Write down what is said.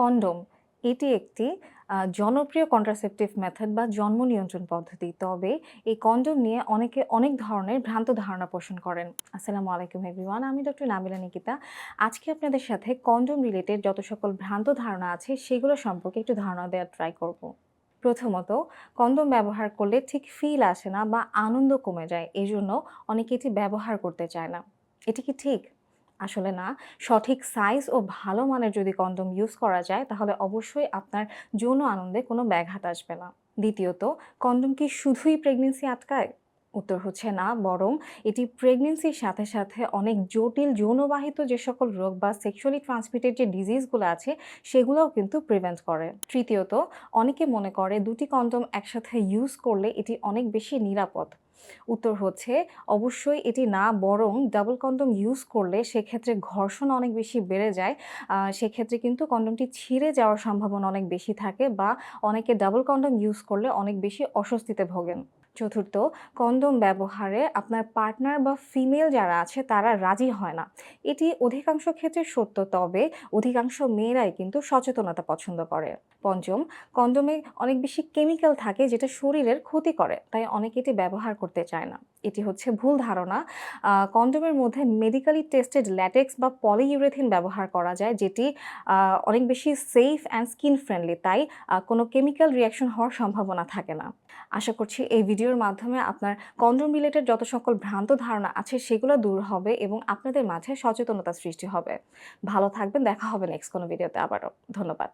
Condom, এটি একটি জনপ্রিয় কন্ট্রাসেপটিভ মেথড বা জন্ম নিয়ন্ত্রণ পদ্ধতি। তবে এই কন্ডোম নিয়ে অনেকে অনেক ধরনের ভ্রান্ত ধারণা পোষণ করেন। আসসালামু আলাইকুম এভরিওয়ান। আমি ডক্টর নাবিলা নিকিতা। আজকে আপনাদের সাথে কন্ডোম রিলেটেড যত সকল ভ্রান্ত ধারণা আছে, সেগুলো সম্পর্কে একটু ধারণা দেওয়ার ট্রাই করব। প্রথমত, কন্ডোম ব্যবহার করলে ঠিক ফিল আসে না বা আনন্দ কমে যায়। এজন্য অনেকে এটি ব্যবহার করতে চায় না। এটি কি ঠিক? আসলে না। সঠিক সাইজ ও ভালো মানের যদি কন্ডোম ইউজ করা যায় তাহলে অবশ্যই আপনার যৌন আনন্দে কোনো ব্যাঘাত আসবে না। দ্বিতীয়ত কন্ডোম কি শুধুই প্রেগনেন্সি আটকায়? উত্তর হচ্ছে না, বরং এটি প্রেগন্যান্সির সাথে, সাথে অনেক জটিল যৌনবাহিত যে সকল রোগ বা সেক্সুয়ালি ট্রান্সমিটেড যে ডিজিজগুলো আছে সেগুলোও কিন্তু প্রিভেন্ট করে। তৃতীয়ত অনেকে মনে করে ২ টি কন্ডোম একসাথে ইউজ করলে এটি অনেক বেশি নিরাপদ। উত্তর হচ্ছে, অবশ্যই এটি না, বরং ডাবল কন্ডম ইউজ করলে সেক্ষেত্রে ঘর্ষণ অনেক বেশি বেড়ে যায়। সেক্ষেত্রে কিন্তু কন্ডমটি ছিঁড়ে যাওয়ার সম্ভাবনা অনেক বেশি থাকে বা অনেকে ডাবল কন্ডম ইউজ করলে অনেক বেশি অস্বস্তিতে ভোগেন। চতুর্থ কন্ডোম ব্যবহারে আপনার পার্টনার বা ফিমেল যারা আছে তারা রাজি হয় না। এটি অধিকাংশ ক্ষেত্রে সত্য, তবে অধিকাংশ মেয়েরাই কিন্তু সচেতনতা পছন্দ করে। পঞ্চম কন্ডোমে অনেক বেশি কেমিক্যাল থাকে যেটা শরীরের ক্ষতি করে। তাই অনেকে এটি ব্যবহার করতে চায় না। এটি হচ্ছে ভুল ধারণা। কন্ডোমের মধ্যে মেডিকেলি টেস্টেড ল্যাটেক্স বা পলিইউরেথিন ব্যবহার করা যায়, যেটি অনেক বেশি সেফ অ্যান্ড স্কিন ফ্রেন্ডলি। তাই কোনো কেমিক্যাল রিয়াকশন হওয়ার সম্ভাবনা থাকে না। আশা করছি এই ভিডিওর মাধ্যমে আপনার কন্ডম রিলেটেড যত সকল ভ্রান্ত ধারণা আছে সেগুলো দূর হবে এবং আপনাদের মাঝে সচেতনতা সৃষ্টি হবে। ভালো থাকবেন। দেখা হবে নেক্সট কোনো ভিডিওতে আবারও। ধন্যবাদ।